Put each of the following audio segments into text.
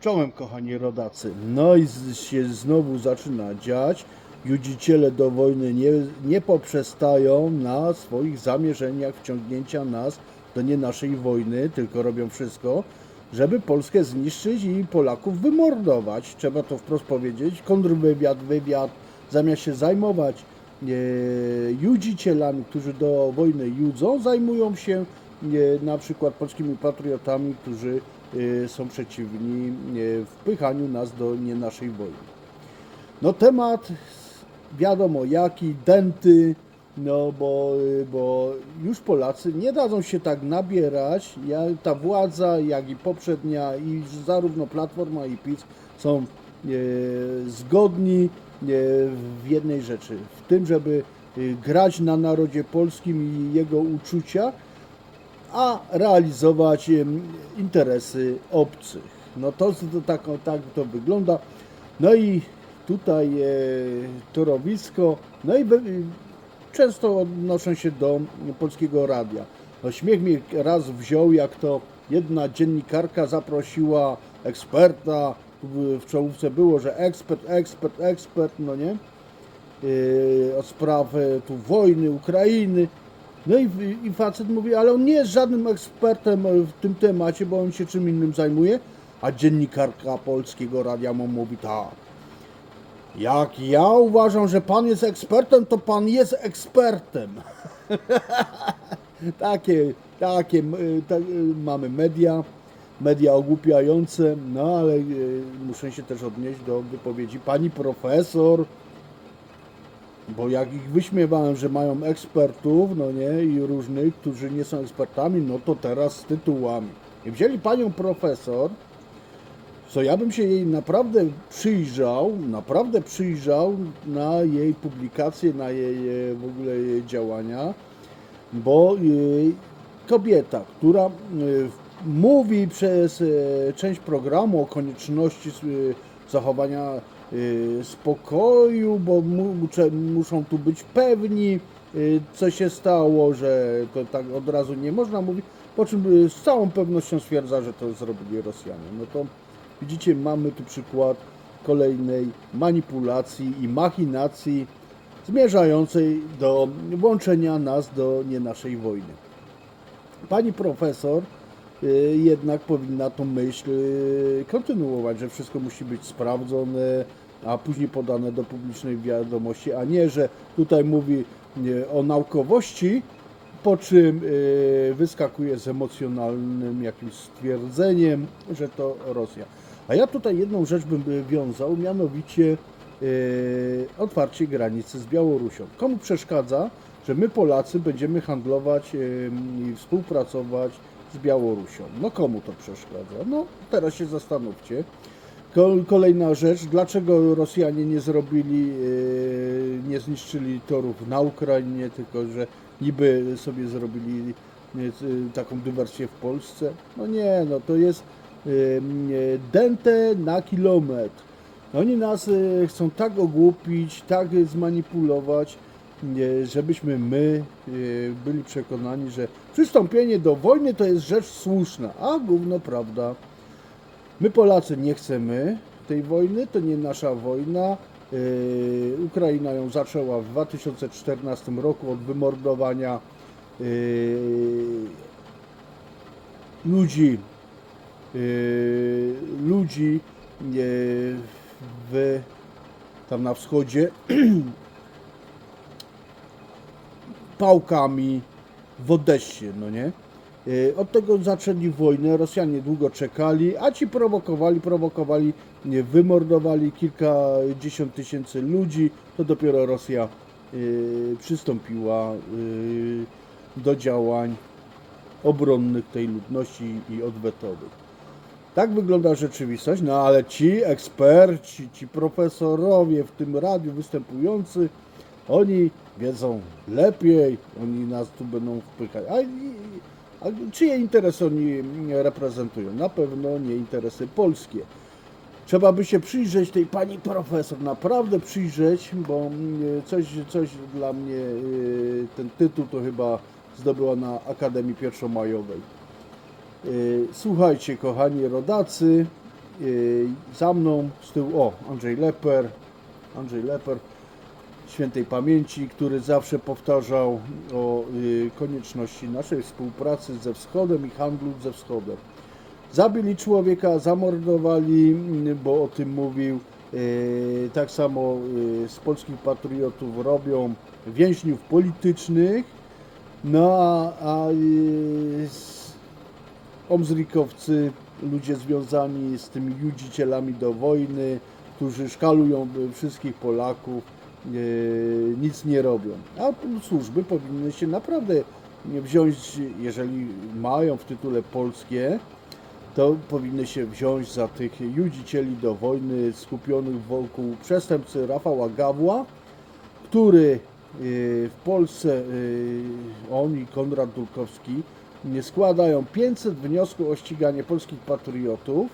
Czołem kochani rodacy. No i się znowu zaczyna dziać. Judziciele do wojny nie, nie poprzestają na swoich zamierzeniach wciągnięcia nas do nie naszej wojny, tylko robią wszystko, żeby Polskę zniszczyć i Polaków wymordować. Trzeba to wprost powiedzieć. Kontrwywiad, wywiad, zamiast się zajmować e, judzicielami, którzy do wojny judzą, zajmują się na przykład polskimi patriotami, którzy e, są przeciwni e, wpychaniu nas do nie naszej wojny. No temat wiadomo jaki, denty, no bo, bo już Polacy nie dadzą się tak nabierać, jak ta władza, jak i poprzednia i zarówno Platforma i PiS są e, zgodni e, w jednej rzeczy, w tym, żeby e, grać na narodzie polskim i jego uczucia, a realizować interesy obcych. No to, to tak, tak to wygląda. No i tutaj e, torowisko, no i be- często odnoszą się do polskiego radia. No śmiech mnie raz wziął, jak to jedna dziennikarka zaprosiła eksperta, w, czołówce było, że ekspert, ekspert, ekspert, no nie? Yy, od spraw e, tu wojny, Ukrainy. No i, i facet mówi, ale on nie jest żadnym ekspertem e, w tym temacie, bo on się czym innym zajmuje. A dziennikarka polskiego radia mu mówi tak. Jak ja uważam, że pan jest ekspertem, to pan jest ekspertem. takie, takie ta, y, mamy media, media ogłupiające, no ale muszę się też odnieść do wypowiedzi pani profesor, bo jak ich wyśmiewałem, że mają ekspertów, no nie, i różnych, którzy nie są ekspertami, no to teraz z tytułami. I wzięli panią profesor, co ja bym się jej naprawdę przyjrzał, naprawdę przyjrzał na jej publikacje, na jej e, w ogóle jej działania, bo e, kobieta, która e, mówi przez część programu o konieczności zachowania spokoju, bo muszą tu być pewni, e, co się stało, że to tak od razu nie można mówić, po czym e, z całą pewnością stwierdza, że to zrobili Rosjanie. No to Widzicie, mamy tu przykład kolejnej manipulacji i machinacji zmierzającej do włączenia nas do nie naszej wojny. Pani profesor y, jednak powinna tą myśl y, kontynuować, że wszystko musi być sprawdzone, a później podane do publicznej wiadomości, a nie, że tutaj mówi y, o naukowości, po czym wyskakuje z emocjonalnym jakimś stwierdzeniem, że to Rosja. A ja tutaj jedną rzecz bym wiązał, mianowicie otwarcie granicy z Białorusią. Komu przeszkadza, że my Polacy będziemy handlować i współpracować z Białorusią? No komu to przeszkadza? No teraz się zastanówcie. Ko- Kolejna rzecz, dlaczego Rosjanie nie zrobili, yy, nie zniszczyli torów na Ukrainie, tylko że niby sobie zrobili yy, taką dywersję w Polsce? No nie, no to jest dente na kilometr. Oni nas chcą tak ogłupić, tak zmanipulować, żebyśmy my yy, byli przekonani, że przystąpienie do wojny to jest rzecz słuszna, a gówno prawda. My Polacy nie chcemy tej wojny, to nie nasza wojna. Yy, Ukraina ją zaczęła w 2014 roku od wymordowania yy, ludzi, ludzi w, tam na wschodzie pałkami w Odessie, no nie? Yy, Od tego zaczęli wojnę, Rosjanie długo czekali, a ci prowokowali, prowokowali, nie, wymordowali kilkadziesiąt tysięcy ludzi, to dopiero Rosja yy, przystąpiła yy, do działań obronnych tej ludności i odwetowych. Tak wygląda rzeczywistość, no ale ci eksperci, ci profesorowie w tym radiu występujący, oni wiedzą lepiej, oni nas tu będą wpychać. A, a czyje interesy oni reprezentują? Na pewno nie interesy polskie. Trzeba by się przyjrzeć tej pani profesor, naprawdę przyjrzeć, bo mm, coś, coś dla mnie, y, ten tytuł to chyba zdobyła na Akademii Pierwszomajowej. Y, Słuchajcie, kochani rodacy, y, za mną z tyłu, o, Andrzej Leper, Andrzej Leper, świętej pamięci, który zawsze powtarzał o y, konieczności naszej współpracy ze wschodem i handlu ze wschodem. Zabili człowieka, zamordowali, mm, bo o tym mówił. y, Tak samo y, z polskich patriotów robią więźniów politycznych. No a, omzrikowcy, ludzie związani z tymi judzicielami do wojny, którzy szkalują wszystkich Polaków, nic nie robią. A służby powinny się naprawdę wziąć, jeżeli mają w tytule polskie, to powinny się wziąć za tych judzicieli do wojny skupionych wokół przestępcy Rafała Gawła, który y, w Polsce, y, on i Konrad Dulkowski, składają 500 wniosków o ściganie polskich patriotów,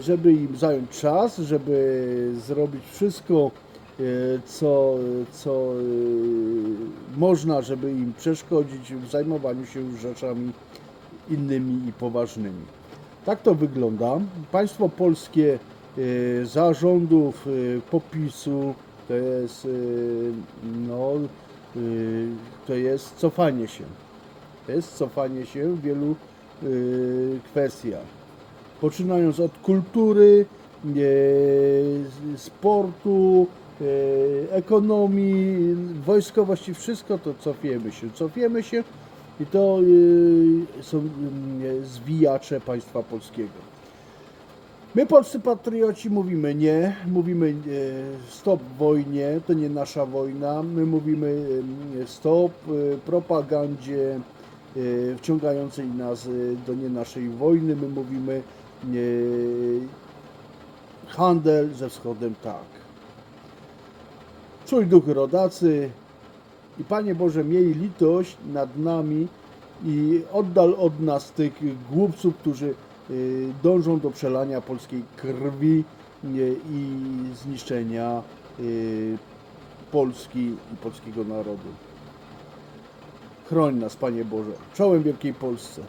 żeby im zająć czas, żeby zrobić wszystko, co, co y, można, żeby im przeszkodzić w zajmowaniu się rzeczami innymi i poważnymi. Tak to wygląda. Państwo polskie y, zarządów popisu to jest, no, to jest cofanie się. To jest cofanie się w wielu kwestiach. Poczynając od kultury, sportu, ekonomii, wojskowości, wszystko to cofiemy się. Cofiemy się i to y, są y, zwijacze państwa polskiego. My, polscy patrioci, mówimy nie, mówimy y, stop wojnie, to nie nasza wojna. My mówimy y, stop y, propagandzie y, wciągającej nas y, do nie naszej wojny. My mówimy y, handel ze wschodem tak. Czuj duchy rodacy, i Panie Boże, miej litość nad nami i oddal od nas tych głupców, którzy y, dążą do przelania polskiej krwi y, i zniszczenia y, Polski i polskiego narodu. Chroń nas, Panie Boże, czołem Wielkiej Polsce.